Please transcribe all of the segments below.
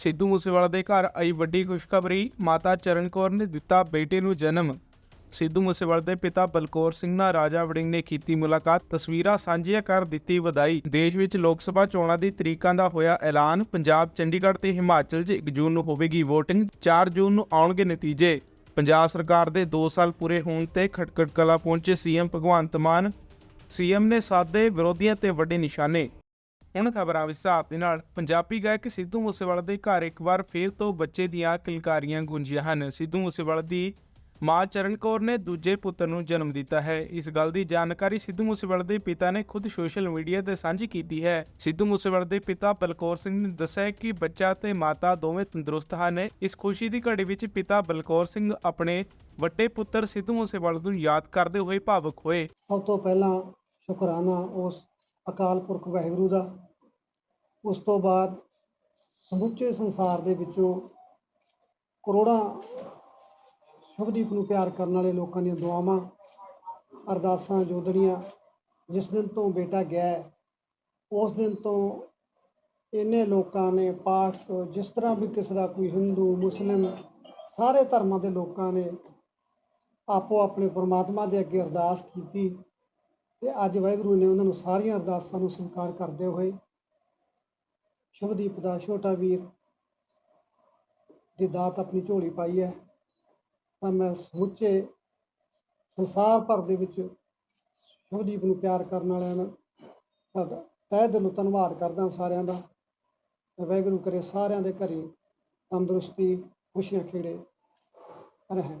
ਸਿੱਧੂ ਮੂਸੇਵਾਲਾ ਦੇ ਘਰ ਆਈ ਵੱਡੀ ਖੁਸ਼ਖਬਰੀ, ਮਾਤਾ ਚਰਨ ਕੌਰ ਨੇ ਦਿੱਤਾ ਬੇਟੇ ਨੂੰ ਜਨਮ। ਸਿੱਧੂ ਮੂਸੇਵਾਲੇ ਦੇ ਪਿਤਾ ਬਲਕੌਰ ਸਿੰਘ ਨਾਲ ਰਾਜਾ ਵੜਿੰਗ ਨੇ ਕੀਤੀ ਮੁਲਾਕਾਤ। ਤਸਵੀਰਾਂ ਸਾਂਝੀਆਂ ਕਰ ਦਿੱਤੀ ਵਧਾਈ। ਦੇਸ਼ ਵਿੱਚ ਲੋਕ ਸਭਾ ਚੋਣਾਂ ਦੀ ਤਰੀਕਾਂ ਦਾ ਹੋਇਆ ਐਲਾਨ। ਪੰਜਾਬ, ਚੰਡੀਗੜ੍ਹ ਤੇ ਹਿਮਾਚਲ 'ਚ 1 ਜੂਨ ਨੂੰ ਹੋਵੇਗੀ VOTING 4 ਜੂਨ ਨੂੰ ਆਉਣਗੇ ਨਤੀਜੇ। ਪੰਜਾਬ ਸਰਕਾਰ ਦੇ 2 ਸਾਲ ਪੂਰੇ ਹੋਣ ਤੇ ਖਟਕੜ ਕਲਾ ਪਹੁੰਚੇ ਸੀਐਮ ਭਗਵੰਤ ਮਾਨ। ਸੀਐਮ ਨੇ ਸਾਦੇ ਵਿਰੋਧੀਆਂ ਤੇ ਵੱਡੇ ਨਿਸ਼ਾਨੇ। ਹੁਣ ਖਬਰਾਂ ਵਿਸਥਾਰ ਦੇ ਨਾਲ ਪੰਜਾਬੀ ਗਾਇਕ ਸਿੱਧੂ ਮੂਸੇਵਾਲਾ ਦੇ ਘਰ ਇੱਕ ਵਾਰ ਫੇਰ ਤੋਂ ਬੱਚੇ ਦੀਆਂ ਕਿਲਕਾਰੀਆਂ ਗੂੰਜੀਆਂ ਹਨ। ਸਿੱਧੂ ਮੂਸੇਵਾਲਾ ਦੀ ਮਾਂ ਚਰਨ ਕੌਰ ਨੇ ਦੂਜੇ ਪੁੱਤਰ ਨੂੰ ਜਨਮ ਦਿੱਤਾ ਹੈ। ਇਸ ਗੱਲ ਦੀ ਜਾਣਕਾਰੀ ਸਿੱਧੂ ਮੂਸੇਵਾਲਾ ਦੇ ਪਿਤਾ ਨੇ ਖੁਦ ਸੋਸ਼ਲ ਮੀਡੀਆ ਤੇ ਸਾਂਝੀ ਕੀਤੀ ਹੈ। ਸਿੱਧੂ ਮੂਸੇਵਾਲਾ ਦੇ ਪਿਤਾ ਬਲਕੌਰ ਸਿੰਘ ਨੇ ਦੱਸਿਆ ਕਿ ਬੱਚਾ ਤੇ ਮਾਤਾ ਦੋਵੇਂ ਤੰਦਰੁਸਤ ਹਨ। ਇਸ ਖੁਸ਼ੀ ਦੀ ਘੜੀ ਵਿੱਚ ਪਿਤਾ ਬਲਕੌਰ ਸਿੰਘ ਆਪਣੇ ਵੱਡੇ ਪੁੱਤਰ ਸਿੱਧੂ ਮੂਸੇਵਾਲਾ ਨੂੰ ਯਾਦ ਕਰਦੇ ਹੋਏ ਭਾਵੁਕ ਹੋਏ। ਸਭ ਤੋਂ ਪਹਿਲਾਂ ਸ਼ੁਕਰਾਨਾ ਉਸ ਅਕਾਲ ਪੁਰਖ ਵਾਹਿਗੁਰੂ ਦਾ। ਉਸ ਤੋਂ ਬਾਅਦ ਸਮੁੱਚੇ ਸੰਸਾਰ ਦੇ ਵਿੱਚੋਂ ਕਰੋੜਾਂ ਸ਼ੁਭਦੀਪ ਨੂੰ ਪਿਆਰ ਕਰਨ ਵਾਲੇ ਲੋਕਾਂ ਦੀਆਂ ਦੁਆਵਾਂ, ਅਰਦਾਸਾਂ ਜੋਦੜੀਆਂ ਜਿਸ ਦਿਨ ਤੋਂ ਬੇਟਾ ਗਿਆ ਉਸ ਦਿਨ ਤੋਂ ਇਹਨੇ ਲੋਕਾਂ ਨੇ, ਪਾਠ, ਜਿਸ ਤਰ੍ਹਾਂ ਵੀ ਕਿਸੇ ਦਾ ਕੋਈ ਹਿੰਦੂ, ਮੁਸਲਿਮ ਸਾਰੇ ਧਰਮਾਂ ਦੇ ਲੋਕਾਂ ਨੇ ਆਪੋ ਆਪਣੇ ਪਰਮਾਤਮਾ ਦੇ ਅੱਗੇ ਅਰਦਾਸ ਕੀਤੀ। ਤੇ ਅੱਜ ਵਾਹਿਗੁਰੂ ਨੇ ਉਹਨਾਂ ਨੂੰ ਸਾਰੀਆਂ ਅਰਦਾਸਾਂ ਨੂੰ ਸਵੀਕਾਰ ਕਰਦੇ ਹੋਏ ਸ਼ੁਭਦੀਪ ਦਾ ਛੋਟਾ ਵੀਰ ਦੀ ਦਾਤ ਆਪਣੀ ਝੋਲੀ ਪਾਈ ਹੈ। ਤਾਂ ਮੈਂ ਸਮੁੱਚੇ ਸੰਸਾਰ ਭਰ ਦੇ ਵਿੱਚ ਸ਼ੁਭਦੀਪ ਨੂੰ ਪਿਆਰ ਕਰਨ ਵਾਲਿਆਂ ਦਾ ਦਾ ਤਹਿ ਦਿਲੋਂ ਧੰਨਵਾਦ ਕਰਦਾ ਸਾਰਿਆਂ ਦਾ। ਵਾਹਿਗੁਰੂ ਕਰੇ ਸਾਰਿਆਂ ਦੇ ਘਰੇ ਤੰਦਰੁਸਤੀ, ਖੁਸ਼ੀਆਂ ਖੇੜੇ ਰਹਿਣ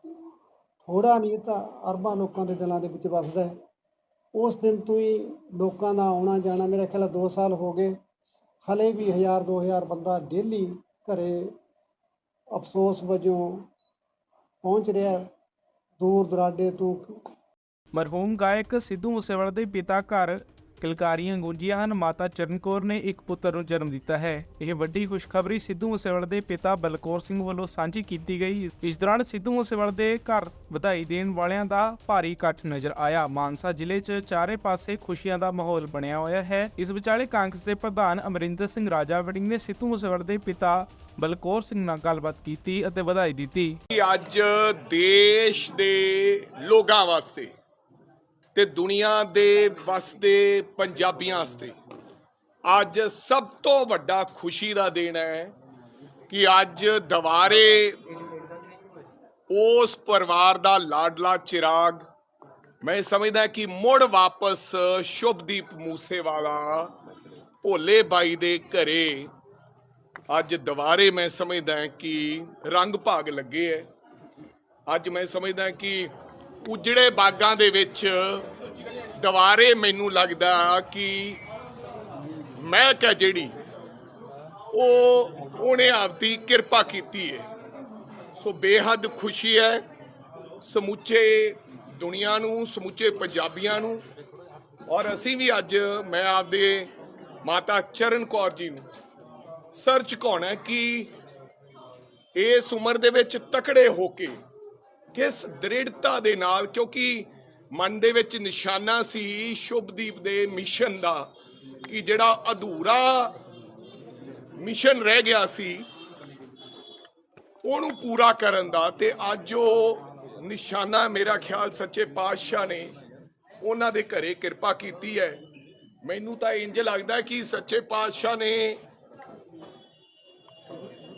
ਥੋੜਾ ਨਹੀਂ ਤਾਂ ਅਰਬਾਂ ਲੋਕਾਂ ਦੇ ਦਿਲਾਂ ਦੇ ਵਿੱਚ ਵੱਸਦਾ ਹੈ। ਉਸ ਦਿਨ ਤੋਂ ਹੀ ਲੋਕਾਂ ਦਾ ਆਉਣਾ ਜਾਣਾ ਮੇਰਾ ਖਿਆਲ 2 ਸਾਲ ਹੋ ਗਏ। ਹਲੇ ਵੀ 1000 2000 ਬੰਦਾ ਡੇਲੀ ਘਰੇ ਅਫਸੋਸ ਵਜੋਂ ਪਹੁੰਚ ਰਿਹਾ ਦੂਰ ਦਰਾਡੇ ਤੋਂ ਮਰਹੂਮ ਗਾਇਕ ਸਿੱਧੂ ਮੂਸੇਵਾਲਾ ਦੇ ਪਿਤਾ ਘਰ ਕਿਲਕਾਰੀਆਂ ਗੂੰਜੀਆਂ ਹਨ। ਮਾਤਾ ਚਰਨ ਨੇ ਇੱਕ ਪੁੱਤਰ ਨੂੰ ਜਨਮ ਦਿੱਤਾ ਹੈ। ਇਹ ਵੱਡੀ ਖੁਸ਼ਖਬਰੀ ਸਿੱਧੂ ਮੂਸੇਵਾਲਾ ਦੇ ਪਿਤਾ ਬਲਕੌਰ ਸਿੰਘ ਵੱਲੋਂ ਸਾਂਝੀ ਕੀਤੀ ਗਈ। ਇਸ ਦੌਰਾਨ ਸਿੱਧੂ ਮੂਸੇਵਾਲਾ ਦੇ ਘਰ ਵਧਾਈ ਦੇਣ ਵਾਲਿਆਂ ਦਾ ਭਾਰੀ ਇਕੱਠ ਨਜ਼ਰ ਆਇਆ। ਮਾਨਸਾ ਜ਼ਿਲ੍ਹੇ 'ਚ ਚਾਰੇ ਪਾਸੇ ਖੁਸ਼ੀਆਂ ਦਾ ਮਾਹੌਲ ਬਣਿਆ ਹੋਇਆ ਹੈ। ਇਸ ਵਿਚਾਲੇ ਕਾਂਗਰਸ ਦੇ ਪ੍ਰਧਾਨ ਅਮਰਿੰਦਰ ਸਿੰਘ ਰਾਜਾ ਵੜਿੰਗ ਨੇ ਸਿੱਧੂ ਮੂਸੇਵਾਲਾ ਦੇ ਪਿਤਾ ਬਲਕੌਰ ਸਿੰਘ ਨਾਲ ਗੱਲਬਾਤ ਕੀਤੀ ਅਤੇ ਵਧਾਈ ਦਿੱਤੀ। ਅੱਜ ਦੇਸ਼ ਦੇ ਲੋਕਾਂ ਵਾਸਤੇ ਤੇ ਦੁਨੀਆ ਦੇ ਵਸਦੇ ਪੰਜਾਬੀਆਂ ਵਾਸਤੇ ਅੱਜ ਸਭ ਤੋਂ ਵੱਡਾ ਖੁਸ਼ੀ ਦਾ ਦਿਨ ਹੈ ਕਿ ਅੱਜ ਦੁਬਾਰੇ ਉਸ ਪਰਿਵਾਰ ਦਾ ਲਾਡਲਾ ਚਿਰਾਗ, ਮੈਂ ਸਮਝਦਾ ਕਿ ਮੁੜ ਵਾਪਸ ਸ਼ੁਭਦੀਪ ਮੂਸੇਵਾਲਾ ਭੋਲੇ ਬਾਈ ਦੇ ਘਰੇ ਅੱਜ ਦੁਬਾਰੇ ਮੈਂ ਸਮਝਦਾ ਕਿ ਰੰਗ ਭਾਗ ਲੱਗੇ ਹੈ। ਅੱਜ ਮੈਂ ਸਮਝਦਾ ਕਿ ਉਜੜੇ ਬਾਗਾਂ ਦੇ ਵਿੱਚ ਦੁਬਾਰੇ ਮੈਨੂੰ ਲੱਗਦਾ ਕਿ ਮਹਿਕ ਹੈ ਜਿਹੜੀ ਉਹ ਉਹਨੇ ਆਪਦੀ ਕਿਰਪਾ ਕੀਤੀ ਹੈ ਸੋ ਬੇਹੱਦ ਖੁਸ਼ੀ ਹੈ ਸਮੁੱਚੇ ਦੁਨੀਆ ਨੂੰ, ਸਮੁੱਚੇ ਪੰਜਾਬੀਆਂ ਨੂੰ। ਔਰ ਅਸੀਂ ਵੀ ਅੱਜ ਮੈਂ ਆਪਦੇ ਮਾਤਾ ਚਰਨ ਕੌਰ ਜੀ ਨੂੰ ਸਰ ਝੁਕਾਉਣਾ ਕਿ ਇਸ ਉਮਰ ਦੇ ਵਿੱਚ ਤਕੜੇ ਹੋ ਕੇ ਕਿਸ ਦ੍ਰਿੜਤਾ ਦੇ ਨਾਲ, ਕਿਉਂਕਿ ਮਨ ਦੇ ਵਿੱਚ ਨਿਸ਼ਾਨਾ ਸੀ ਸ਼ੁਭਦੀਪ ਦੇ ਮਿਸ਼ਨ ਦਾ, ਕਿ ਜਿਹੜਾ ਅਧੂਰਾ ਮਿਸ਼ਨ ਰਹਿ ਗਿਆ ਸੀ, ਉਹਨੂੰ ਪੂਰਾ ਕਰਨ ਦਾ, ਤੇ ਅੱਜ ਉਹ ਨਿਸ਼ਾਨਾ ਮੇਰਾ ਖਿਆਲ ਸੱਚੇ ਪਾਤਸ਼ਾਹ ਨੇ ਉਹਨਾਂ ਦੇ ਘਰੇ ਕਿਰਪਾ ਕੀਤੀ ਹੈ। ਮੈਨੂੰ ਤਾਂ ਇੰਜ ਲੱਗਦਾ ਕਿ ਸੱਚੇ ਪਾਤਸ਼ਾਹ ਨੇ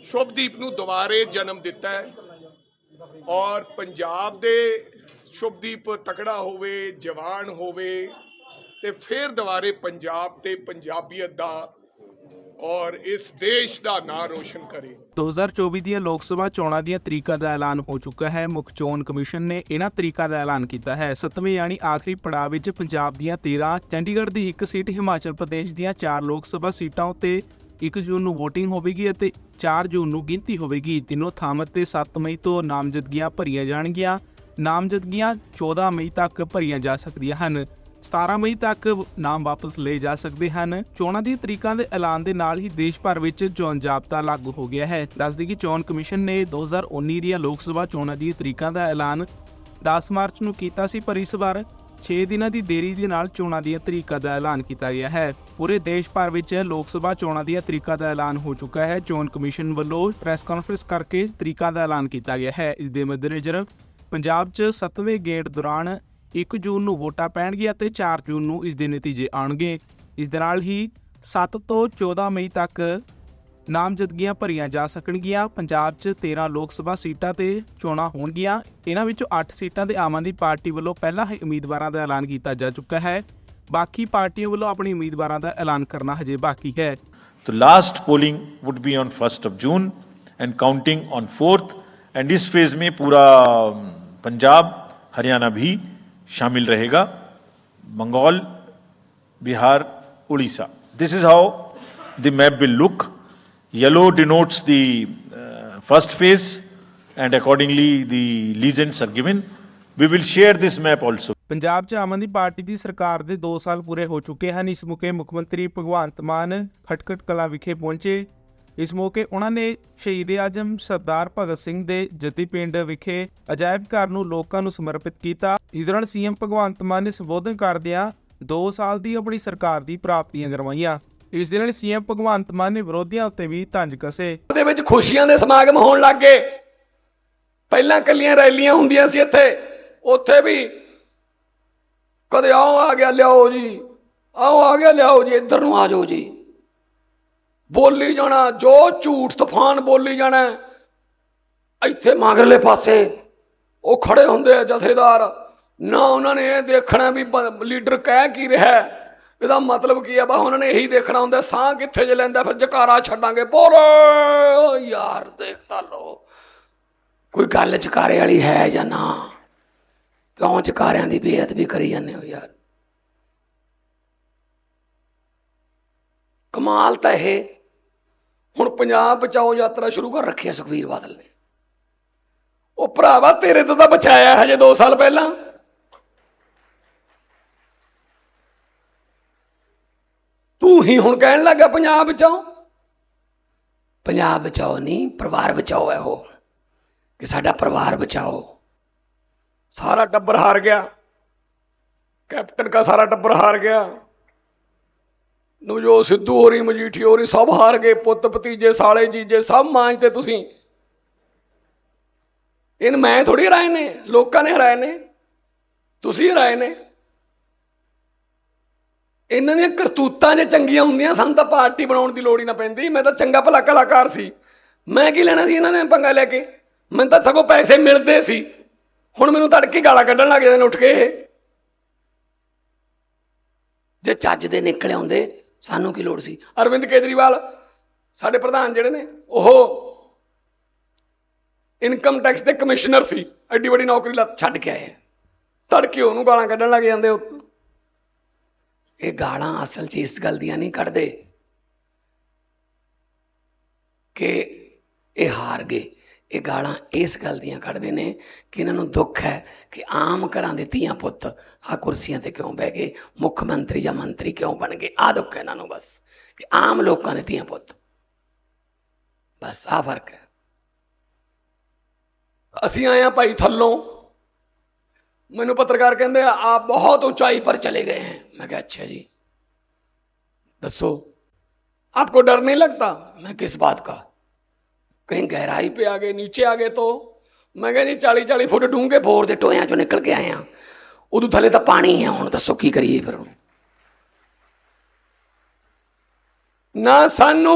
ਸ਼ੁਭਦੀਪ ਨੂੰ ਦੁਬਾਰੇ ਜਨਮ ਦਿੱਤਾ ਹੈ। ਔਰ ਪੰਜਾਬ ਦੇ ਸ਼ੁਭਦੀਪ ਤਕੜਾ ਹੋਵੇ, ਜਵਾਨ ਹੋਵੇ ਤੇ ਫਿਰ ਦੁਬਾਰੇ ਪੰਜਾਬ ਤੇ ਪੰਜਾਬੀਅਤ ਦਾ ਔਰ ਇਸ ਦੇਸ਼ ਦਾ ਨਾਂ ਰੋਸ਼ਨ ਕਰੇ। 2024 ਦੀਆਂ ਲੋਕ ਸਭਾ ਚੋਣਾਂ ਦੀਆਂ ਤਰੀਕਾਂ ਦਾ ਐਲਾਨ ਹੋ ਚੁੱਕਾ ਹੈ। ਮੁੱਖ ਚੋਣ ਕਮਿਸ਼ਨ ਨੇ ਇਹਨਾਂ ਤਰੀਕਾਂ ਦਾ ਐਲਾਨ ਕੀਤਾ ਹੈ। 7ਵੇਂ ਯਾਨੀ ਆਖਰੀ ਪੜਾਅ ਵਿੱਚ ਪੰਜਾਬ ਦੀਆਂ 13 ਚੰਡੀਗੜ੍ਹ ਦੀ ਇੱਕ ਸੀਟ, ਹਿਮਾਚਲ ਪ੍ਰਦੇਸ਼ ਦੀਆਂ 4 ਲੋਕ ਸਭਾ ਸੀਟਾਂ ਉੱਤੇ 1 ਜੂਨ ਨੂੰ VOTING ਹੋਵੇਗੀ ਅਤੇ 4 ਜੂਨ ਨੂੰ ਗਿਣਤੀ ਹੋਵੇਗੀ। ਤਿੰਨੋਂ ਥਾਵਾਂ ਤੇ 7 ਮਈ ਤੋਂ ਨਾਮਜ਼ਦਗੀਆਂ ਭਰੀਆਂ ਜਾਣਗੀਆਂ। ਨਾਮਜ਼ਦਗੀਆਂ 14 ਮਈ ਤੱਕ ਭਰੀਆਂ ਜਾ ਸਕਦੀਆਂ ਹਨ। 17 ਮਈ ਤੱਕ ਨਾਮ ਵਾਪਸ ਲਏ ਜਾ ਸਕਦੇ ਹਨ। ਚੋਣਾਂ ਦੀ ਤਰੀਕਾਂ ਦੇ ਐਲਾਨ ਦੇ ਨਾਲ ਹੀ ਦੇਸ਼ ਭਰ ਵਿੱਚ ਚੋਣ ਜਾਬਤਾ ਲਾਗੂ ਹੋ ਗਿਆ ਹੈ। ਦੱਸਦੀ ਕਿ ਚੋਣ ਕਮਿਸ਼ਨ ਨੇ 2019 ਦੀਆਂ ਲੋਕ ਸਭਾ ਚੋਣਾਂ ਦੀਆਂ ਤਰੀਕਾਂ ਦਾ ਐਲਾਨ 10 ਮਾਰਚ ਨੂੰ ਕੀਤਾ ਸੀ, ਪਰ ਇਸ ਵਾਰ 6 ਦਿਨਾਂ ਦੀ ਦੇਰੀ ਦੇ ਨਾਲ ਚੋਣਾਂ ਦੀਆਂ ਤਰੀਕਾਂ ਦਾ ਐਲਾਨ ਕੀਤਾ ਗਿਆ ਹੈ। ਪੂਰੇ ਦੇਸ਼ ਭਰ ਵਿੱਚ ਲੋਕ ਸਭਾ ਚੋਣਾਂ ਦੀਆਂ ਤਰੀਕਾਂ ਦਾ ਐਲਾਨ ਹੋ ਚੁੱਕਾ ਹੈ। ਚੋਣ ਕਮਿਸ਼ਨ ਵੱਲੋਂ ਪ੍ਰੈਸ ਕਾਨਫਰੰਸ ਕਰਕੇ ਤਰੀਕਾਂ ਦਾ ਐਲਾਨ ਕੀਤਾ ਗਿਆ ਹੈ। ਇਸ ਦੇ ਮੱਦੇਨਜ਼ਰ ਪੰਜਾਬ 'ਚ 7ਵੇਂ ਗੇੜ ਦੌਰਾਨ 1 ਜੂਨ ਨੂੰ ਵੋਟਾਂ ਪੈਣਗੀਆਂ ਅਤੇ 4 ਜੂਨ ਨੂੰ ਇਸ ਦੇ ਨਤੀਜੇ ਆਉਣਗੇ। ਇਸ ਦੇ ਨਾਲ ਹੀ 7 ਤੋਂ 14 ਮਈ ਤੱਕ ਨਾਮਜ਼ਦਗੀਆਂ ਭਰੀਆਂ ਜਾ ਸਕਣਗੀਆਂ ਪੰਜਾਬ 'ਚ 13 ਲੋਕ ਸਭਾ ਸੀਟਾਂ ਤੇ ਚੋਣਾਂ ਹੋਣਗੀਆਂ ਇਹਨਾਂ ਵਿੱਚੋਂ 8 ਸੀਟਾਂ ਤੇ ਆਮ ਆਦਮੀ ਪਾਰਟੀ ਵੱਲੋਂ ਪਹਿਲਾਂ ਹੀ ਉਮੀਦਵਾਰਾਂ ਦਾ ਐਲਾਨ ਕੀਤਾ ਜਾ ਚੁੱਕਾ ਹੈ ਬਾਕੀ ਪਾਰਟੀਆਂ ਵੱਲੋਂ ਆਪਣੀ ਉਮੀਦਵਾਰਾਂ ਦਾ ਐਲਾਨ ਕਰਨਾ ਹਜੇ ਬਾਕੀ ਹੈ तो last polling would be on first of June and counting on fourth and इस फेज में पूरा अम, पंजाब हरियाणा भी शामिल रहेगा Bengal Bihar Orissa this is how the map will look Yellow denotes the uh, first phase and accordingly the legions are given. We will share this map also. Punjab 'ਚ ਆਮ ਆਦਮੀ party ਦੀ ਸਰਕਾਰ ਦੇ 2 ਸਾਲ ਪੂਰੇ ਹੋ ਚੁੱਕੇ ਹਨ ਇਸ ਮੌਕੇ ਮੁੱਖ ਮੰਤਰੀ ਭਗਵੰਤ ਮਾਨ ਖਟਕਟ ਕਲਾ ਵਿਖੇ ਪਹੁੰਚੇ ਇਸ ਮੌਕੇ ਉਹਨਾਂ ਨੇ ਸ਼ਹੀਦ ਆਜਮ ਸਰਦਾਰ ਭਗਤ ਸਿੰਘ ਦੇ ਜੱਦੀ ਪਿੰਡ ਵਿਖੇ ਅਜਾਇਬ ਘਰ ਨੂੰ ਲੋਕਾਂ ਨੂੰ ਸਮਰਪਿਤ ਕੀਤਾ ਇਸ ਦੌਰਾਨ ਸੀਐਮ ਭਗਵੰਤ ਮਾਨ ਨੇ ਸੰਬੋਧਨ ਕਰਦਿਆਂ 2 ਸਾਲ ਦੀ ਆਪਣੀ ਸਰਕਾਰ ਦੀ ਪ੍ਰਾਪਤੀਆਂ ਕਰਵਾਈਆਂ ਇਸ ਦੇ ਨਾਲ ਸੀਐਮ ਭਗਵੰਤ ਮਾਨ ਨੇ ਵਿਰੋਧੀਆਂ ਉੱਤੇ ਵੀ ਤੰਜ ਕਸੇ। ਦੇ ਵਿੱਚ ਖੁਸ਼ੀਆਂ ਦੇ ਸਮਾਗਮ ਹੋਣ ਲੱਗ ਗਏ। ਪਹਿਲਾਂ ਕੱਲੀਆਂ ਰੈਲੀਆਂ ਹੁੰਦੀਆਂ ਸੀ ਇੱਥੇ। ਉੱਥੇ ਵੀ ਕਦੇ ਆਓ, ਆ ਗਿਆ, ਲਿਆਓ ਜੀ। ਆਓ, ਆ ਗਿਆ, ਲਿਆਓ ਜੀ, ਇੱਧਰ ਨੂੰ ਆ ਜਾਓ ਜੀ। ਬੋਲੀ ਜਾਣਾ, ਜੋ ਝੂਠ ਤੂਫਾਨ ਬੋਲੀ ਜਾਣਾ, ਇੱਥੇ ਮਗਰਲੇ ਪਾਸੇ ਉਹ ਖੜੇ ਹੁੰਦੇ ਆ ਜਥੇਦਾਰ। ਨਾ ਉਹਨਾਂ ਨੇ ਇਹ ਦੇਖਣਾ ਵੀ ਲੀਡਰ ਕਹਿ ਕੀ ਰਿਹਾ। ਇਹਦਾ ਮਤਲਬ ਕੀ ਆ? ਬਾ ਉਹਨਾਂ ਨੇ ਇਹੀ ਦੇਖਣਾ ਹੁੰਦਾ, ਸਾਹ ਕਿੱਥੇ ਜੇ ਲੈਂਦਾ, ਫਿਰ ਜਕਾਰਾ ਛੱਡਾਂਗੇ। ਬੋਲੋ ਯਾਰ, ਦੇਖ ਲੋ ਕੋਈ ਗੱਲ ਚਕਾਰੇ ਵਾਲੀ ਹੈ ਜਾਂ ਨਾ? ਕਿਉਂ ਚਕਾਰਿਆਂ ਦੀ ਬੇਅਦਬੀ ਕਰੀ ਜਾਂਦੇ ਹੋ ਯਾਰ? ਕਮਾਲ ਤਾਂ ਇਹ। ਹੁਣ ਪੰਜਾਬ ਬਚਾਓ ਯਾਤਰਾ ਸ਼ੁਰੂ ਕਰ ਰੱਖੀ ਹੈ ਸੁਖਵੀਰ ਬਾਦਲ ਨੇ। ਉਹ ਭਰਾਵਾ, ਤੇਰੇ ਤੋਂ ਤਾਂ ਬਚਾਇਆ ਹਜੇ 2 ਸਾਲ ਪਹਿਲਾਂ ਤੂੰ ਹੀ ਹੁਣ ਕਹਿਣ ਲੱਗਾ ਪੰਜਾਬ ਬਚਾਓ। ਪੰਜਾਬ ਬਚਾਓ ਨਹੀਂ, ਪਰਿਵਾਰ ਬਚਾਓ ਹੈ ਉਹ ਕਿ ਸਾਡਾ ਪਰਿਵਾਰ ਬਚਾਓ। ਸਾਰਾ ਟੱਬਰ ਹਾਰ ਗਿਆ। ਕੈਪਟਨ ਦਾ ਸਾਰਾ ਟੱਬਰ ਹਾਰ ਗਿਆ। ਨਵਜੋ ਸਿੱਧੂ ਹੋਰੀ, ਮਜੀਠੀ ਹੋਰੀ ਸਭ ਹਾਰ ਗਏ। ਪੁੱਤ ਭਤੀਜੇ, ਸਾਲੇ ਜੀਜੇ ਸਭ ਮਾਂਜ ਤੇ ਤੁਸੀਂ। ਇਹਨ ਮੈਂ ਥੋੜੀ ਹਰਾਏ ਨੇ, ਲੋਕਾਂ ਨੇ ਹਰਾਏ ਨੇ। ਤੁਸੀਂ ਹਰਾਏ ਨੇ। ਇਹਨਾਂ ਦੀਆਂ ਕਰਤੂਤਾਂ ਜੇ ਚੰਗੀਆਂ ਹੁੰਦੀਆਂ, ਸਾਨੂੰ ਤਾਂ ਪਾਰਟੀ ਬਣਾਉਣ ਦੀ ਲੋੜ ਹੀ ਨਾ ਪੈਂਦੀ। ਮੈਂ ਤਾਂ ਚੰਗਾ ਭਲਾ ਕਲਾਕਾਰ ਸੀ। ਮੈਂ ਕੀ ਲੈਣਾ ਸੀ ਇਹਨਾਂ ਨੇ ਪੰਗਾ ਲੈ ਕੇ? ਮੈਨੂੰ ਤਾਂ ਸਗੋਂ ਪੈਸੇ ਮਿਲਦੇ ਸੀ। ਹੁਣ ਮੈਨੂੰ ਤੜਕੇ ਗਾਲਾਂ ਕੱਢਣ ਲੱਗ ਜਾਂਦੇ ਨੇ ਉੱਠ ਕੇ ਜੇ ਚੱਜ ਦੇ ਨਿਕਲੇ ਆਉਂਦੇ, ਸਾਨੂੰ ਕੀ ਲੋੜ ਸੀ? ਅਰਵਿੰਦ ਕੇਜਰੀਵਾਲ, ਸਾਡੇ ਪ੍ਰਧਾਨ ਜਿਹੜੇ ਨੇ, ਉਹ ਇਨਕਮ ਟੈਕਸ ਦੇ ਕਮਿਸ਼ਨਰ ਸੀ। ਐਡੀ ਵੱਡੀ ਨੌਕਰੀ ਲੱਤ ਛੱਡ ਕੇ ਆਏ ਤੜਕੇ ਉਹਨੂੰ ਗਾਲਾਂ ਕੱਢਣ ਲੱਗ ਜਾਂਦੇ ਇਹ ਗਾਲਾਂ ਅਸਲ 'ਚ ਇਸ ਗੱਲ ਦੀਆਂ ਨਹੀਂ ਕੱਢਦੇ ਕਿ ਇਹ ਹਾਰ ਗਏ। ਇਹ ਗਾਲਾਂ ਇਸ ਗੱਲ ਦੀਆਂ ਕੱਢਦੇ ਨੇ ਕਿ ਇਹਨਾਂ ਨੂੰ ਦੁੱਖ ਹੈ ਕਿ ਆਮ ਘਰਾਂ ਦੇ ਧੀਆਂ ਪੁੱਤ ਆ ਕੁਰਸੀਆਂ ਤੇ ਕਿਉਂ ਬਹਿ ਗਏ? ਮੁੱਖ ਮੰਤਰੀ ਜਾਂ ਮੰਤਰੀ ਕਿਉਂ ਬਣ ਗਏ? ਆ ਦੁੱਖ ਹੈ ਇਹਨਾਂ ਨੂੰ ਬਸ ਕਿ ਆਮ ਲੋਕਾਂ ਦੇ ਧੀਆਂ ਪੁੱਤ। ਬਸ ਆ ਫ਼ਰਕ ਹੈ। ਅਸੀਂ ਆਏ ਆ ਭਾਈ ਥੱਲੋਂ। ਮੈਨੂੰ ਪੱਤਰਕਾਰ ਕਹਿੰਦੇ ਆ ਆਪ ਬਹੁਤ ऊंचाई पर चले गए हैं मैं कहा अच्छा जी दसो आपको डर नहीं लगता मैं किस बात का कहीं गहराई पे आ गए नीचे आ गए तो ਮੈਂ ਕਿਹਾ ਜੀ 40 40 ਫੁੱਟ ਡੂੰਘੇ ਬੋਰ ਦੇ ਟੋਇਆਂ ਚੋਂ ਨਿਕਲ ਕੇ ਆਏ ਆ ਉਦੋਂ ਥੱਲੇ ਤਾਂ ਪਾਣੀ ਹੈ ਹੁਣ ਦੱਸੋ ਕੀ ਕਰੀਏ ਫਿਰ ਹੁਣ ਨਾ ਸਾਨੂੰ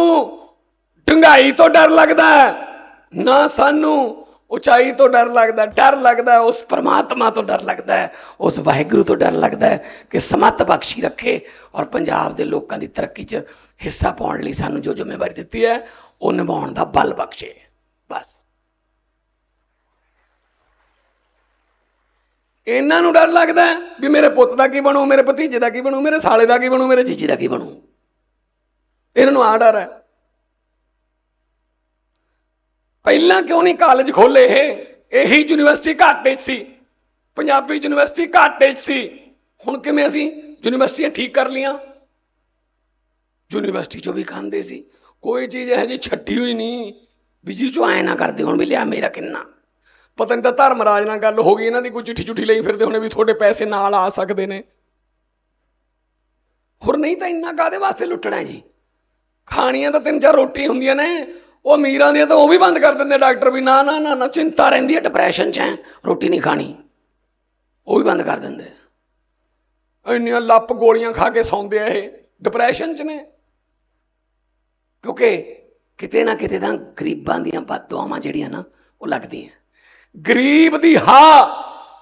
ਡੰਗਾਈ ਤੋਂ ਡਰ ਲੱਗਦਾ ਹੈ ਨਾ ਸਾਨੂੰ ਉਚਾਈ ਤੋਂ ਡਰ ਲੱਗਦਾ ਡਰ ਲੱਗਦਾ, ਉਸ ਪਰਮਾਤਮਾ ਤੋਂ ਡਰ ਲੱਗਦਾ ਉਸ ਵਾਹਿਗੁਰੂ ਤੋਂ ਡਰ ਲੱਗਦਾ ਕਿ ਸਮਤ ਬਖਸ਼ੀ ਰੱਖੇ ਔਰ ਪੰਜਾਬ ਦੇ ਲੋਕਾਂ ਦੀ ਤਰੱਕੀ 'ਚ ਹਿੱਸਾ ਪਾਉਣ ਲਈ ਸਾਨੂੰ ਜੋ ਜ਼ਿੰਮੇਵਾਰੀ ਦਿੱਤੀ ਹੈ, ਉਹ ਨਿਭਾਉਣ ਦਾ ਬਲ ਬਖਸ਼ੇ, ਬਸ। ਇਹਨਾਂ ਨੂੰ ਡਰ ਲੱਗਦਾ ਵੀ ਮੇਰੇ ਪੁੱਤ ਦਾ ਕੀ ਬਣੂ, ਮੇਰੇ ਭਤੀਜੇ ਦਾ ਕੀ ਬਣੂ, ਮੇਰੇ ਸਾਲੇ ਦਾ ਕੀ ਬਣੂ, ਮੇਰੇ ਜੀਜੀ ਦਾ ਕੀ ਬਣੂ। ਇਹਨਾਂ ਨੂੰ ਆ ਡਰ ਹੈ। ਪਹਿਲਾਂ ਕਿਉਂ ਨਹੀਂ ਕਾਲਜ ਖੋਲੇ? ਇਹ ਇਹੀ ਯੂਨੀਵਰਸਿਟੀ ਘਾਟੇ 'ਚ ਸੀ। ਪੰਜਾਬੀ ਯੂਨੀਵਰਸਿਟੀ ਘਾਟੇ 'ਚ ਸੀ। ਹੁਣ ਕਿਵੇਂ ਅਸੀਂ ਯੂਨੀਵਰਸਿਟੀਆਂ ਠੀਕ ਕਰ ਲੀਆਂ ਯੂਨੀਵਰਸਿਟੀ 'ਚੋਂ ਵੀ ਖਾਂਦੇ ਸੀ। ਕੋਈ ਚੀਜ਼ ਇਹੋ ਜਿਹੀ ਛੱਡੀ ਹੋਈ ਨਹੀਂ। ਵੀ ਚੋਂ ਐ ਨਾ ਕਰਦੇ ਹੁਣ ਵੀ ਲਿਆ ਮੇਰਾ ਕਿੰਨਾ। ਪਤਾ ਨਹੀਂ ਤਾਂ ਧਰਮਰਾਜ ਨਾਲ ਗੱਲ ਹੋ ਗਈ, ਇਹਨਾਂ ਦੀ ਕੋਈ ਚਿੱਠੀ ਚੁੱਠੀ ਲਈ ਫਿਰਦੇ ਹੋਣੇ ਵੀ ਤੁਹਾਡੇ ਪੈਸੇ ਨਾਲ ਆ ਸਕਦੇ ਨੇ। ਹੋਰ ਨਹੀਂ ਤਾਂ ਇੰਨਾ ਕਾਦੇ ਵਾਸਤੇ ਲੁੱਟਣਾ ਜੀ? ਖਾਣੀਆਂ ਤਾਂ ਤਿੰਨ ਚਾਰ ਰੋਟੀ ਹੁੰਦੀਆਂ ਨੇ। ਉਹ ਅਮੀਰਾਂ ਦੀਆਂ ਤਾਂ ਉਹ ਵੀ ਬੰਦ ਕਰ ਦਿੰਦੇ ਡਾਕਟਰ ਵੀ। ਨਾ ਨਾ ਨਾ ਨਾ, ਚਿੰਤਾ ਰਹਿੰਦੀ ਹੈ ਡਿਪਰੈਸ਼ਨ 'ਚ ਹੈ ਰੋਟੀ ਨਹੀਂ ਖਾਣੀ। ਉਹ ਵੀ ਬੰਦ ਕਰ ਦਿੰਦੇ ਇੰਨੀਆਂ ਲੱਪ ਗੋਲੀਆਂ ਖਾ ਕੇ ਸੌਂਦੇ ਆ ਇਹ ਡਿਪਰੈਸ਼ਨ 'ਚ ਨੇ। ਕਿਉਂਕਿ ਕਿਤੇ ਨਾ ਕਿਤੇ ਤਾਂ ਗਰੀਬਾਂ ਦੀਆਂ ਬਦਦੁਆਵਾਂ ਜਿਹੜੀਆਂ ਨਾ, ਉਹ ਲੱਗਦੀਆਂ। ਗਰੀਬ ਦੀ ਹਾ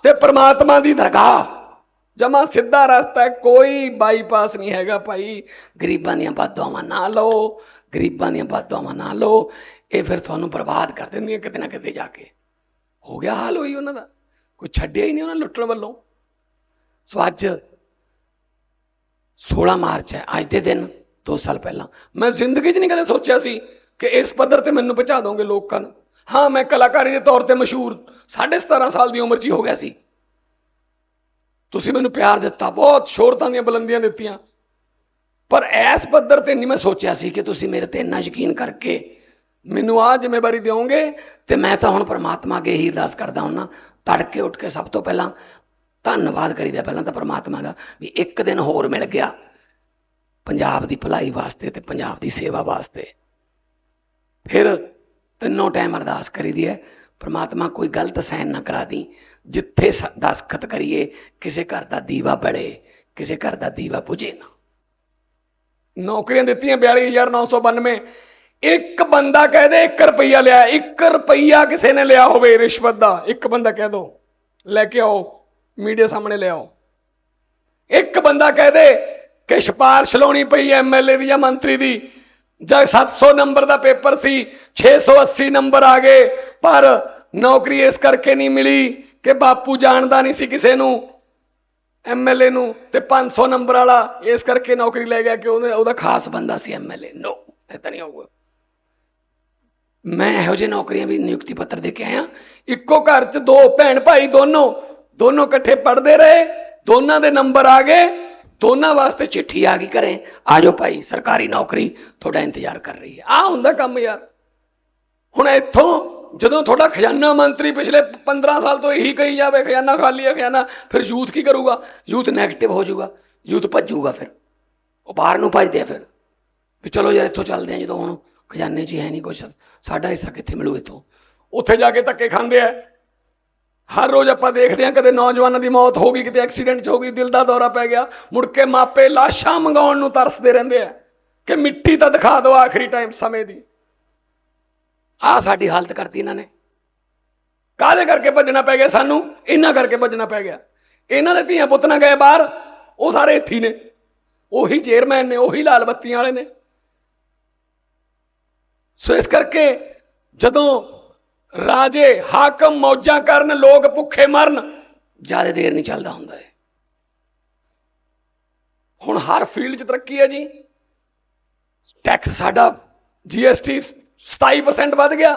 ਤੇ ਪ੍ਰਮਾਤਮਾ ਦੀ ਦਰਗਾਹ। ਜਮਾ ਸਿੱਧਾ ਰਸਤਾ ਹੈ, ਕੋਈ ਬਾਈਪਾਸ ਨਹੀਂ ਹੈਗਾ ਭਾਈ। ਗਰੀਬਾਂ ਦੀਆਂ ਬਦਦੁਆਵਾਂ ਨਾ ਲਓ। ਗਰੀਬਾਂ ਦੀਆਂ ਬਦਦੁਆਵਾਂ ਨਾ ਲਓ, ਇਹ ਫਿਰ ਤੁਹਾਨੂੰ ਬਰਬਾਦ ਕਰ ਦਿੰਦੀਆਂ ਕਿਤੇ ਨਾ ਕਿਤੇ ਜਾ ਕੇ। ਹੋ ਗਿਆ ਹਾਲ ਹੋਈ ਉਹਨਾਂ ਦਾ। ਕੋਈ ਛੱਡਿਆ ਹੀ ਨਹੀਂ ਉਹਨਾਂ ਲੁੱਟਣ ਵੱਲੋਂ। ਸੋ ਅੱਜ 16 ਮਾਰਚ ਹੈ, ਅੱਜ ਦੇ ਦਿਨ 2 ਸਾਲ ਪਹਿਲਾਂ। ਮੈਂ ਜ਼ਿੰਦਗੀ 'ਚ ਨਹੀਂ ਕਦੇ ਸੋਚਿਆ ਸੀ ਕਿ ਇਸ ਪੱਧਰ ਤੇ ਮੈਨੂੰ ਪਹੁੰਚਾ ਦੋਗੇ ਲੋਕਾਂ ਨੂੰ। ਹਾਂ, ਮੈਂ ਕਲਾਕਾਰੀ ਦੇ ਤੌਰ ਤੇ ਮਸ਼ਹੂਰ 17.5 ਸਾਲ ਦੀ ਉਮਰ 'ਚ ਹੀ ਹੋ ਗਿਆ ਸੀ। ਤੁਸੀਂ ਮੈਨੂੰ ਪਿਆਰ ਦਿੱਤਾ, ਬਹੁਤ ਸ਼ੋਹਰਤਾਂ ਦੀਆਂ ਬੁਲੰਦੀਆਂ ਦਿੱਤੀਆਂ। ਪਰ ਐਸ ਪੱਧਰ ਤੇ ਨਹੀਂ ਮੈਂ ਸੋਚਿਆ ਸੀ ਕਿ ਤੁਸੀਂ ਮੇਰੇ ਤੇ ਇੰਨਾ ਯਕੀਨ ਕਰਕੇ ਮੈਨੂੰ ਆਹ ਜ਼ਿੰਮੇਵਾਰੀ ਦਿਓਗੇ ਤੇ ਮੈਂ ਤਾਂ ਹੁਣ ਪ੍ਰਮਾਤਮਾ ਅੱਗੇ ਹੀ ਅਰਦਾਸ ਕਰਦਾ ਹੁੰਨਾ, ਤੜਕੇ ਉੱਠ ਕੇ ਸਭ ਤੋਂ ਪਹਿਲਾਂ ਧੰਨਵਾਦ ਕਰੀਦਾ ਪਹਿਲਾਂ ਤਾਂ ਪ੍ਰਮਾਤਮਾ ਦਾ ਵੀ ਇੱਕ ਦਿਨ ਹੋਰ ਮਿਲ ਗਿਆ ਪੰਜਾਬ ਦੀ ਭਲਾਈ ਵਾਸਤੇ ਤੇ ਪੰਜਾਬ ਦੀ ਸੇਵਾ ਵਾਸਤੇ। ਫਿਰ ਤਿੰਨੋਂ ਟਾਈਮ ਅਰਦਾਸ ਕਰੀਦੀ ਹੈ, ਪ੍ਰਮਾਤਮਾ ਕੋਈ ਗਲਤ ਸਾਈਨ ਨਾ ਕਰਾ ਦੀ, ਜਿੱਥੇ ਸ- ਦਸਖਤ ਕਰੀਏ, ਕਿਸੇ ਘਰ ਦਾ ਦੀਵਾ ਬੜੇ ਕਿਸੇ ਘਰ ਦਾ ਦੀਵਾ ਬੁਝੇ ਨਾ। ਨੌਕਰੀਆਂ ਦਿੱਤੀਆਂ 42992 ਇੱਕ ਬੰਦਾ ਕਹਿ ਦੇ 1 ਰੁਪਈਆ ਲਿਆ 1 ਰੁਪਈਆ ਕਿਸੇ ਨੇ ਲਿਆ ਹੋਵੇ ਰਿਸ਼ਵਤ ਦਾ, ਇੱਕ ਬੰਦਾ ਕਹਿ ਦੋ, ਲੈ ਕੇ ਆਓ, ਮੀਡੀਆ ਸਾਹਮਣੇ ਲਿਆਓ ਇੱਕ ਬੰਦਾ ਕਹਿ ਦੇ ਕਿ ਸਿਫਾਰਿਸ਼ ਲਾਉਣੀ ਪਈ ਐਮਐਲਏ ਦੀ ਜਾਂ ਮੰਤਰੀ ਦੀ, ਜਾਂ 700 ਨੰਬਰ ਦਾ ਪੇਪਰ ਸੀ 680 ਨੰਬਰ ਆ ਗਏ, ਪਰ ਨੌਕਰੀ ਇਸ ਕਰਕੇ ਨਹੀਂ ਮਿਲੀ ਕਿ ਬਾਪੂ ਜਾਣਦਾ ਨਹੀਂ ਸੀ ਕਿਸੇ ਨੂੰ ਐਮਐਲਏ ਨੂੰ ਤੇ 500 ਨੰਬਰ ਵਾਲਾ ਇਸ ਕਰਕੇ ਨੌਕਰੀ ਲੈ ਗਿਆ ਕਿ ਉਹਨੇ ਉਹਦਾ ਖਾਸ ਬੰਦਾ ਸੀ ਐਮਐਲਏ ਨੋ ਇਦਾਂ ਨਹੀਂ ਹੋਊਗਾ ਮੈਂ ਇਹੋ ਜਿਹੇ ਨੌਕਰੀਆਂ ਵੀ ਨਿਯੁਕਤੀ ਪੱਤਰ ਦੇ ਕੇ ਆਇਆ। ਇੱਕੋ ਘਰ 'ਚ ਦੋ ਭੈਣ ਭਾਈ ਦੋਨੋਂ ਦੋਨੋਂ ਇਕੱਠੇ ਪੜ੍ਹਦੇ ਰਹੇ, ਦੋਨਾਂ ਦੇ ਨੰਬਰ ਆ ਗਏ, ਦੋਨਾਂ ਵਾਸਤੇ ਚਿੱਠੀ ਆ ਗਈ ਘਰੇ। ਆਜੋ ਭਾਈ, ਸਰਕਾਰੀ ਨੌਕਰੀ, ਤੁਹਾਡਾ ਇੰਤਜ਼ਾਰ ਕਰ ਰਹੀ ਹੈ। ਆ ਹੁੰਦਾ ਕੰਮ ਯਾਰ। ਹੁਣ ਇੱਥੋਂ ਜਦੋਂ ਤੁਹਾਡਾ ਖਜ਼ਾਨਾ ਮੰਤਰੀ ਪਿਛਲੇ 15 ਸਾਲ ਤੋਂ ਇਹੀ ਕਹੀ ਜਾਵੇ, ਖਜ਼ਾਨਾ ਖਾਲੀ ਹੈ, ਖਜ਼ਾਨਾ, ਫਿਰ ਯੂਥ ਕੀ ਕਰੂਗਾ? ਯੂਥ ਨੈਗੇਟਿਵ ਹੋ ਜਾਊਗਾ, ਯੂਥ ਭੱਜੂਗਾ ਫਿਰ। ਉਹ ਬਾਹਰ ਨੂੰ ਭੱਜਦੇ ਆ ਫਿਰ। ਵੀ ਚਲੋ ਯਾਰ, ਇੱਥੋਂ ਚੱਲਦੇ ਆ, ਜਦੋਂ ਹੁਣ ਖਜ਼ਾਨੇ 'ਚ ਹੈ ਨਹੀਂ ਕੁਛ। ਸਾਡਾ ਹਿੱਸਾ ਕਿੱਥੇ ਮਿਲੂ ਇੱਥੋਂ? ਉੱਥੇ ਜਾ ਕੇ ਧੱਕੇ ਖਾਂਦੇ ਆ। ਹਰ ਰੋਜ਼ ਆਪਾਂ ਦੇਖਦੇ ਹਾਂ ਕਦੇ ਨੌਜਵਾਨਾਂ ਦੀ ਮੌਤ ਹੋ ਗਈ, ਕਿਤੇ ਐਕਸੀਡੈਂਟ 'ਚ ਹੋ ਗਈ, ਦਿਲ ਦਾ ਦੌਰਾ ਪੈ ਗਿਆ। ਮੁੜ ਕੇ ਮਾਪੇ ਲਾਸ਼ਾਂ ਮੰਗਾਉਣ ਨੂੰ ਤਰਸਦੇ ਰਹਿੰਦੇ ਆ। ਕਿ ਮਿੱਟੀ ਤਾਂ ਦਿਖਾ ਦਿਓ ਆਖਰੀ ਟਾਈਮ ਸਮੇਂ ਦੀ। ਆ ਸਾਡੀ ਹਾਲਤ ਕਰਤੀ ਇਹਨਾਂ ਨੇ। ਕਾਹਦੇ ਕਰਕੇ ਭੱਜਣਾ ਪੈ ਗਿਆ ਸਾਨੂੰ? ਇਹਨਾਂ ਕਰਕੇ ਭੱਜਣਾ ਪੈ ਗਿਆ। ਇਹਨਾਂ ਦੇ ਧੀਆਂ ਪੁੱਤ ਨਾ ਗਏ ਬਾਹਰ। ਉਹ ਸਾਰੇ ਇੱਥੇ ਨੇ। ਉਹੀ ਚੇਅਰਮੈਨ ਨੇ, ਉਹੀ ਲਾਲ ਬੱਤੀਆਂ ਵਾਲੇ ਨੇ। ਸੋ ਇਸ ਕਰਕੇ ਜਦੋਂ ਰਾਜੇ ਹਾਕਮ ਮੌਜਾਂ ਕਰਨ, ਲੋਕ ਭੁੱਖੇ ਮਰਨ, ਜ਼ਿਆਦਾ ਦੇਰ ਨਹੀਂ ਚੱਲਦਾ ਹੁੰਦਾ ਹੈ ਹੁਣ ਹਰ ਫੀਲਡ 'ਚ ਤਰੱਕੀ ਹੈ ਜੀ। ਟੈਕਸ ਸਾਡਾ ਜੀਐਸਟੀ 27% ਵੱਧ ਗਿਆ।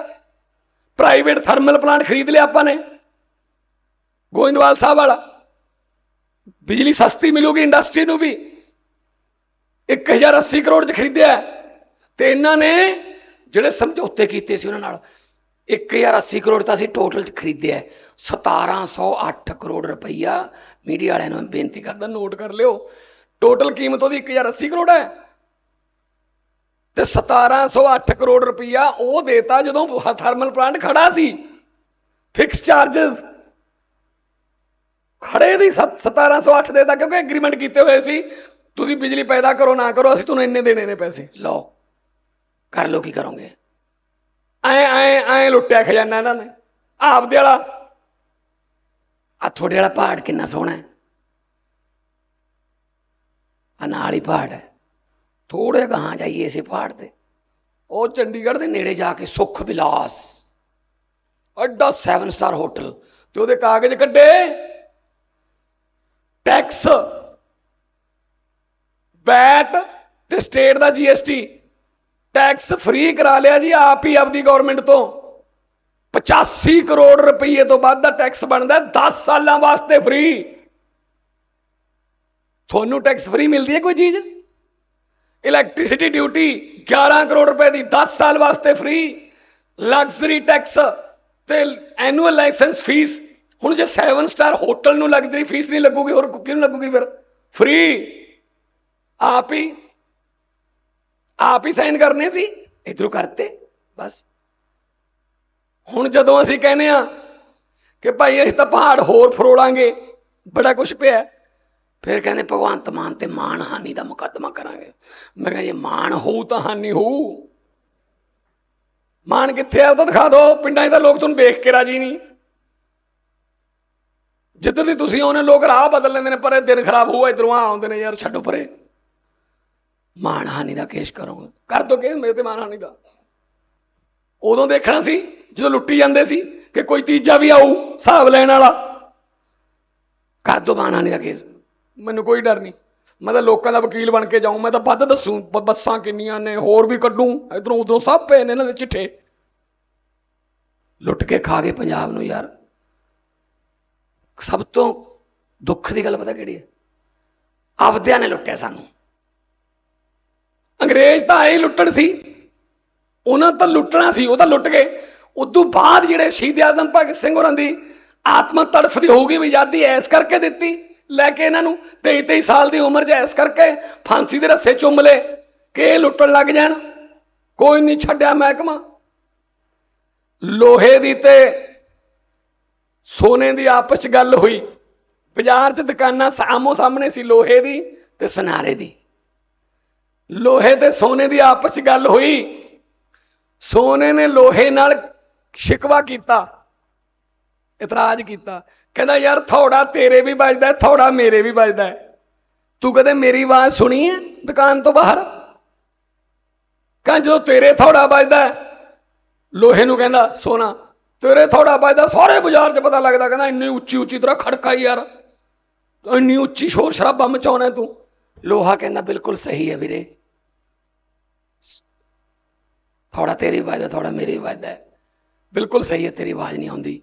ਪ੍ਰਾਈਵੇਟ ਥਰਮਲ ਪਲਾਂਟ ਖਰੀਦ ਲਿਆ ਆਪਾਂ ਨੇ। ਗੋਇੰਦਵਾਲ ਸਾਹਿਬ ਵਾਲਾ। ਬਿਜਲੀ ਸਸਤੀ ਮਿਲੂਗੀ ਇੰਡਸਟਰੀ ਨੂੰ ਵੀ। 1080 ਕਰੋੜ 'ਚ ਖਰੀਦਿਆ ਹੈ। ਤੇ ਇਹਨਾਂ ਨੇ ਜਿਹੜੇ ਸਮਝੌਤੇ ਕੀਤੇ ਸੀ ਉਹਨਾਂ ਨਾਲ 1080 ਕਰੋੜ ਤਾਂ ਅਸੀਂ ਟੋਟਲ 'ਚ ਖਰੀਦਿਆ ਹੈ। 1708 ਕਰੋੜ ਰੁਪਈਆ ਮੀਡੀਆ ਵਾਲਿਆਂ ਨੂੰ ਮੈਂ ਬੇਨਤੀ ਕਰਦਾ ਨੋਟ ਕਰ ਲਿਓ। ਟੋਟਲ ਕੀਮਤ ਉਹਦੀ 1080 ਕਰੋੜ ਹੈ। ਤੇ 1708 ਕਰੋੜ ਰੁਪਈਆ ਉਹ ਦੇਤਾ ਜਦੋਂ ਥਰਮਲ ਪਲਾਂਟ ਖੜਾ ਸੀ ਫਿਕਸ ਚਾਰजेस ਖੜੇ ਦੀ ਸੱਤ- 1708 ਦੇਤਾ ਕਿਉਂਕਿ ਐਗਰੀਮੈਂਟ ਕੀਤੇ ਹੋਏ ਸੀ ਤੁਸੀਂ ਬਿਜਲੀ ਪੈਦਾ ਕਰੋ ਨਾ ਕਰੋ ਅਸੀਂ ਤੁਹਾਨੂੰ ਇੰਨੇ ਦੇਣੇ ਨੇ ਪੈਸੇ ਲਓ ਕਰ ਲੋ ਕੀ ਕਰੋਗੇ ਐ ਐ ਐ ਲੁੱਟਿਆ ਖਜ਼ਾਨਾ ਇਹਨਾਂ ਨੇ ਆਪਦੇ ਵਾਲਾ ਆ ਤੁਹਾਡੇ ਵਾਲਾ ਪਹਾੜ ਕਿੰਨਾ ਸੋਹਣਾ ਹੈ ਆ ਨਾਲ ਹੀ ਪਹਾੜ ਹੈ ਥੋੜੇ ਗਾਹਾਂ ਜਾਈਏ ਇਸੇ ਪਹਾੜ ਤੇ। ਉਹ ਚੰਡੀਗੜ੍ਹ ਦੇ ਨੇੜੇ ਜਾ ਕੇ ਸੁਖ ਵਿਲਾਸ। ਅੱਡਾ 7 ਸਟਾਰ ਹੋਟਲ ਤੇ ਉਹਦੇ ਕਾਗਜ਼ ਕੱਢੇ। ਟੈਕਸ ਵੈਟ ਤੇ ਸਟੇਟ ਦਾ ਜੀਐਸਟੀ ਟੈਕਸ ਫ੍ਰੀ ਕਰਾ ਲਿਆ ਜੀ ਆਪ ਹੀ ਆਪਦੀ ਗਵਰਨਮੈਂਟ ਤੋਂ। 85 ਕਰੋੜ ਰੁਪਏ ਤੋਂ ਵੱਧ ਦਾ ਟੈਕਸ ਬਣਦਾ ਹੈ। 10 ਸਾਲਾਂ ਵਾਸਤੇ ਫ੍ਰੀ ਤੁਹਾਨੂੰ ਟੈਕਸ ਫ੍ਰੀ ਮਿਲਦੀ ਹੈ ਕੋਈ ਚੀਜ਼? ਇਲੈਕਟ੍ਰਿਸਿਟੀ ਡਿਊਟੀ 11 ਕਰੋੜ ਰੁਪਏ ਦੀ 10 ਸਾਲ ਵਾਸਤੇ ਫ੍ਰੀ ਲਗਜ਼ਰੀ ਟੈਕਸ ਤੇ ਐਨੂਅਲ ਲਾਇਸੈਂਸ ਫੀਸ ਹੁਣ ਜੇ 7 ਸਟਾਰ ਹੋਟਲ ਨੂੰ ਲਗਜ਼ਰੀ ਫੀਸ ਨਹੀਂ ਲੱਗੂਗੀ, ਹੋਰ ਕਿਹਨੂੰ ਲੱਗੂਗੀ ਫਿਰ? ਫ੍ਰੀ ਆਪ ਹੀ ਆਪ ਹੀ ਸਾਈਨ ਕਰਨੇ ਸੀ, ਇਧਰੋਂ ਕਰਤੇ, ਬਸ। ਹੁਣ ਜਦੋਂ ਅਸੀਂ ਕਹਿੰਦੇ ਆ ਕਿ ਭਾਈ ਅਸੀਂ ਤਾਂ ਪਹਾੜ ਹੋਰ ਫਰੋੜਾਂਗੇ ਬੜਾ ਕੁਝ ਪਿਆ। ਫਿਰ ਕਹਿੰਦੇ, ਭਗਵੰਤ ਮਾਨ ਤੇ ਮਾਨ ਹਾਨੀ ਦਾ ਮੁਕੱਦਮਾ ਕਰਾਂਗੇ। ਮੈਂ ਕਿਹਾ, ਜੇ ਮਾਨ ਹੋਊ ਤਾਂ ਹਾਨੀ ਹੋਊ। ਮਾਨ ਕਿੱਥੇ ਆ? ਉਹ ਤਾਂ ਦਿਖਾ ਦਿਓ ਪਿੰਡਾਂ 'ਚ ਤਾਂ ਲੋਕ ਤੁਹਾਨੂੰ ਦੇਖ ਕੇ ਰਾਜੀ ਨਹੀਂ। ਜਿੱਧਰ ਦੀ ਤੁਸੀਂ ਆਉਨੇ ਲੋਕ ਰਾਹ ਬਦਲ ਲੈਂਦੇ ਨੇ, ਪਰ ਇਹ ਦਿਨ ਖਰਾਬ ਹੋਊ ਇਧਰੋਂ ਆ ਆਉਂਦੇ ਨੇ, ਯਾਰ ਛੱਡੋ ਪਰੇ। ਮਾਨਹਾਨੀ ਦਾ ਕੇਸ ਕਰੋਗੇ। ਕਰ ਦੋ ਕੇ ਮੇਰੇ ਤੇ ਮਾਨਹਾਨੀ ਦਾ। ਉਦੋਂ ਦੇਖਣਾ ਸੀ, ਜਦੋਂ ਲੁੱਟੀ ਜਾਂਦੇ ਸੀ, ਕਿ ਕੋਈ ਤੀਜਾ ਵੀ ਆਊ, ਹਿਸਾਬ ਲੈਣ ਵਾਲਾ। ਕਰ ਦੋ ਮਾਨਹਾਨੀ ਦਾ ਕੇਸ। ਮੈਨੂੰ ਕੋਈ ਡਰ ਨਹੀਂ। ਮੈਂ ਤਾਂ ਲੋਕਾਂ ਦਾ ਵਕੀਲ ਬਣ ਕੇ ਜਾਊਂ, ਮੈਂ ਤਾਂ ਵੱਧ ਦੱਸੂ ਬੱਸਾਂ ਕਿੰਨੀਆਂ ਨੇ, ਹੋਰ ਵੀ ਕੱਢੂ, ਇਧਰੋਂ ਉਧਰੋਂ ਸਭ ਪਏ ਨੇ ਇਹਨਾਂ ਦੇ ਚਿੱਠੇ। ਲੁੱਟ ਕੇ ਖਾ ਗਏ ਪੰਜਾਬ ਨੂੰ ਯਾਰ। ਸਭ ਤੋਂ ਦੁੱਖ ਦੀ ਗੱਲ ਪਤਾ ਕਿਹੜੀ ਹੈ? ਆਪਦਿਆਂ ਨੇ ਲੁੱਟਿਆ ਸਾਨੂੰ। ਅੰਗਰੇਜ਼ ਤਾਂ ਆਏ ਲੁੱਟਣ ਸੀ। ਉਹਨਾਂ ਤਾਂ ਲੁੱਟਣਾ ਸੀ, ਉਹ ਤਾਂ ਲੁੱਟ ਗਏ। ਉਦੋਂ ਬਾਅਦ ਜਿਹੜੇ ਸ਼ਹੀਦ ਆਜ਼ਮ ਭਗਤ ਸਿੰਘ ਹੋਰਾਂ ਦੀ ਆਤਮਾ ਤੜਫਦੀ ਹੋਊਗੀ, ਵੀ ਆਜ਼ਾਦੀ ਐਸ ਕਰਕੇ ਦਿੱਤੀ। ਲੈ ਕੇ ਇਹਨਾਂ ਨੂੰ 23 23 ਸਾਲ ਦੀ ਉਮਰ 'ਚ ਐਸ ਕਰਕੇ ਫਾਂਸੀ ਦੇ ਰੱਸੇ ਚੁੰਮ ਲਏ, ਕਿ ਲੁੱਟਣ ਲੱਗ ਜਾਣ। ਕੋਈ ਨਹੀਂ ਛੱਡਿਆ ਮਹਿਕਮਾ। ਲੋਹੇ ਦੀ ਤੇ ਸੋਨੇ ਦੀ ਆਪਸ 'ਚ ਗੱਲ ਹੋਈ। ਬਾਜ਼ਾਰ 'ਚ ਦੁਕਾਨਾਂ ਸਾਹਮੋ ਸਾਹਮਣੇ ਸੀ ਲੋਹੇ ਦੀ ਤੇ ਸੁਨਾਰੇ ਦੀ। ਲੋਹੇ ਤੇ ਸੋਨੇ ਦੀ ਆਪਸ 'ਚ ਗੱਲ ਹੋਈ। ਸੋਨੇ ਨੇ ਲੋਹੇ ਨਾਲ ਸ਼ਿਕਵਾ ਕੀਤਾ, ਇਤਰਾਜ਼ ਕੀਤਾ। ਕਹਿੰਦਾ ਯਾਰ ਥੋੜਾ ਤੇਰੇ ਵੀ ਵੱਜਦਾ ਹੈ, ਥੋੜਾ ਮੇਰੇ ਵੀ ਵੱਜਦਾ ਤੂੰ ਕਦੇ ਮੇਰੀ ਆਵਾਜ਼ ਸੁਣੀ ਹੈ ਦੁਕਾਨ ਤੋਂ ਬਾਹਰ? ਕਹਿੰਦਾ ਜਦੋਂ ਤੇਰੇ ਥੋੜਾ ਵੱਜਦਾ ਲੋਹੇ ਨੂੰ ਕਹਿੰਦਾ ਸੋਨਾ ਤੇਰੇ ਥੋੜਾ ਵੱਜਦਾ ਸਾਰੇ ਬਾਜ਼ਾਰ 'ਚ ਪਤਾ ਲੱਗਦਾ ਕਹਿੰਦਾ ਇੰਨੀ ਉੱਚੀ ਉੱਚੀ ਤਰ੍ਹਾਂ ਖੜਕਾ ਯਾਰ। ਇੰਨੀ ਉੱਚੀ ਸ਼ੋਰ ਸ਼ਰਾਬਾ ਮਚਾਉਣਾ ਤੂੰ। ਲੋਹਾ ਕਹਿੰਦਾ ਬਿਲਕੁਲ ਸਹੀ ਹੈ ਵੀਰੇ। ਥੋੜਾ ਤੇਰੀ ਵੱਜਦਾ ਥੋੜਾ ਮੇਰੀ ਵੱਜਦਾ ਹੈ। ਬਿਲਕੁਲ ਸਹੀ ਹੈ ਤੇਰੀ ਆਵਾਜ਼ ਨਹੀਂ ਆਉਂਦੀ।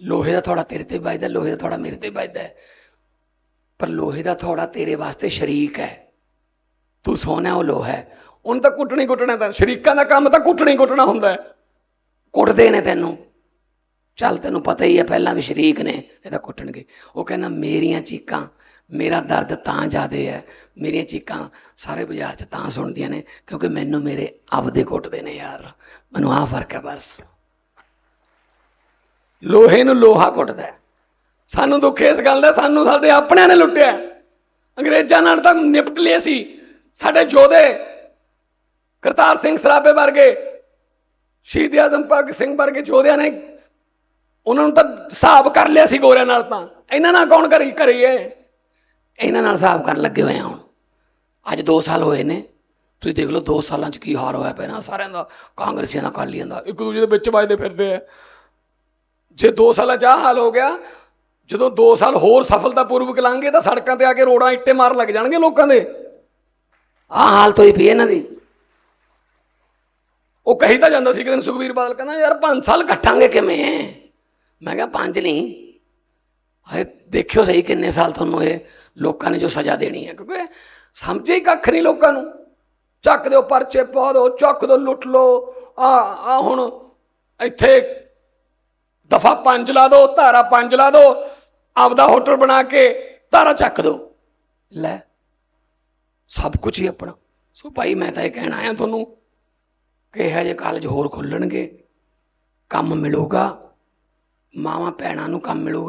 ਲੋਹੇ ਦਾ ਥੋੜਾ ਤੇਰੇ ਤੇ ਵੱਜਦਾ, ਲੋਹੇ ਦਾ ਥੋੜਾ ਮੇਰੇ ਤੇ ਵੱਜਦਾ ਪਰ ਲੋਹੇ ਦਾ ਥੋੜਾ ਤੇਰੇ ਵਾਸਤੇ ਸ਼ਰੀਕ ਹੈ। ਤੂੰ ਸੋਨਾ ਉਹ ਲੋਹਾ ਹੈ। ਉਹਨੂੰ ਤਾਂ ਕੁੱਟਣੀ ਕੁੱਟਣਾ ਤਾਂ, ਸ਼ਰੀਕਾਂ ਦਾ ਕੰਮ ਤਾਂ ਕੁੱਟਣੀ ਕੁੱਟਣਾ ਹੁੰਦਾ ਹੈ। ਕੁੱਟਦੇ ਨੇ ਤੈਨੂੰ। ਚੱਲ ਤੈਨੂੰ ਪਤਾ ਹੀ ਹੈ, ਪਹਿਲਾਂ ਵੀ ਸ਼ਰੀਕ ਨੇ, ਇਹ ਤਾਂ ਕੁੱਟਣਗੇ। ਉਹ ਕਹਿੰਦਾ, ਮੇਰੀਆਂ ਚੀਕਾਂ, ਮੇਰਾ ਦਰਦ ਤਾਂ ਜ਼ਿਆਦੇ ਹੈ। ਮੇਰੀਆਂ ਚੀਕਾਂ ਸਾਰੇ ਬਾਜ਼ਾਰ 'ਚ ਤਾਂ ਸੁਣਦੀਆਂ ਨੇ, ਕਿਉਂਕਿ ਮੈਨੂੰ ਮੇਰੇ ਆਪਦੇ ਕੁੱਟਦੇ ਨੇ ਯਾਰ। ਮੈਨੂੰ ਆਹ ਫ਼ਰਕ ਹੈ ਬਸ। ਲੋਹੇ ਨੂੰ ਲੋਹਾ ਕੁੱਟਦਾ ਸਾਨੂੰ ਦੁੱਖ ਇਸ ਗੱਲ ਦਾ, ਸਾਨੂੰ ਸਾਡੇ ਆਪਣਿਆਂ ਨੇ ਲੁੱਟਿਆ ਅੰਗਰੇਜ਼ਾਂ ਨਾਲ ਤਾਂ ਨਿਪਟ ਲਿਆ ਸੀ। ਸਾਡੇ ਯੋਧੇ ਕਰਤਾਰ ਸਿੰਘ ਸਰਾਭੇ ਵਰਗੇ, ਸ਼ਹੀਦ ਆਜ਼ਮ ਭਗਤ ਸਿੰਘ ਵਰਗੇ ਯੋਧਿਆਂ ਨੇ ਉਹਨਾਂ ਨੂੰ ਤਾਂ ਹਿਸਾਬ ਕਰ ਲਿਆ ਸੀ ਗੋਰਿਆਂ ਨਾਲ ਤਾਂ। ਇਹਨਾਂ ਨਾਲ ਕੌਣ ਕਰੀ ਕਰੀਏ ਇਹਨਾਂ ਨਾਲ ਹਿਸਾਬ ਕਰਨ ਲੱਗੇ ਹੋਏ ਆ ਹੁਣ। ਅੱਜ 2 ਸਾਲ ਹੋਏ ਨੇ। ਤੁਸੀਂ ਦੇਖ ਲਓ 2 ਸਾਲਾਂ 'ਚ ਕੀ ਹਾਰ ਹੋਇਆ ਪਿਆ ਨਾ। ਸਾਰਿਆਂ ਦਾ ਕਾਂਗਰਸੀਆਂ ਦਾ ਅਕਾਲੀਆਂ ਦਾ। ਇੱਕ ਦੂਜੇ ਦੇ ਵਿੱਚ ਵੱਜਦੇ ਫਿਰਦੇ ਆ। ਜੇ 2 ਸਾਲਾਂ 'ਚ ਆਹ ਹਾਲ ਹੋ ਗਿਆ ਜਦੋਂ 2 ਸਾਲ ਹੋਰ ਸਫਲਤਾਪੂਰਵਕ ਲੰਘੇ ਤਾਂ ਸੜਕਾਂ ਤੇ ਆ ਕੇ ਰੋੜਾਂ ਇੱਟੇ ਮਾਰ ਲੱਗ ਜਾਣਗੇ ਲੋਕਾਂ ਦੇ। ਆਹ ਹਾਲਤ ਹੋਈ ਪਈ ਇਹਨਾਂ ਦੀ। ਉਹ ਕਹੀ ਤਾਂ ਜਾਂਦਾ ਸੀ ਕਿ ਦਿਨ ਸੁਖਵੀਰ ਬਾਦਲ ਕਹਿੰਦਾ ਯਾਰ 5 ਸਾਲ ਕੱਟਾਂਗੇ ਕਿਵੇਂ? ਮੈਂ ਕਿਹਾ ਪੰਜ ਨਹੀਂ। ਹਾਏ ਦੇਖਿਓ ਸਹੀ ਕਿੰਨੇ ਸਾਲ ਤੁਹਾਨੂੰ ਇਹ ਲੋਕਾਂ ਨੇ ਜੋ ਸਜ਼ਾ ਦੇਣੀ ਹੈ। ਕਿਉਂਕਿ ਸਮਝੇ ਹੀ ਕੱਖ ਨਹੀਂ ਲੋਕਾਂ ਨੂੰ। ਚੱਕ ਦਿਓ ਪਰਚੇ ਪਾ ਦਿਓ ਚੱਕ ਦਿਓ ਲੁੱਟ ਲਓ। ਆ ਆ ਹੁਣ ਇੱਥੇ ਦਫਾ ਪੰਜ ਲਾ ਦਿਓ ਧਾਰਾ ਪੰਜ ਲਾ ਦਿਓ ਆਪਦਾ ਹੋਟਲ ਬਣਾ ਕੇ ਧਾਰਾ ਚੱਕ ਦਿਓ ਲੈ, ਸਭ ਕੁਝ ਹੀ ਆਪਣਾ। ਸੋ ਭਾਈ, ਮੈਂ ਤਾਂ ਇਹ ਕਹਿਣਾ ਆਇਆ ਤੁਹਾਨੂੰ, ਕਿ ਇਹੋ ਜਿਹੇ ਕਾਲਜ ਹੋਰ ਖੁੱਲਣਗੇ, ਕੰਮ ਮਿਲੂਗਾ ਮਾਵਾਂ ਭੈਣਾਂ ਨੂੰ ਕੰਮ ਮਿਲੂਗਾ।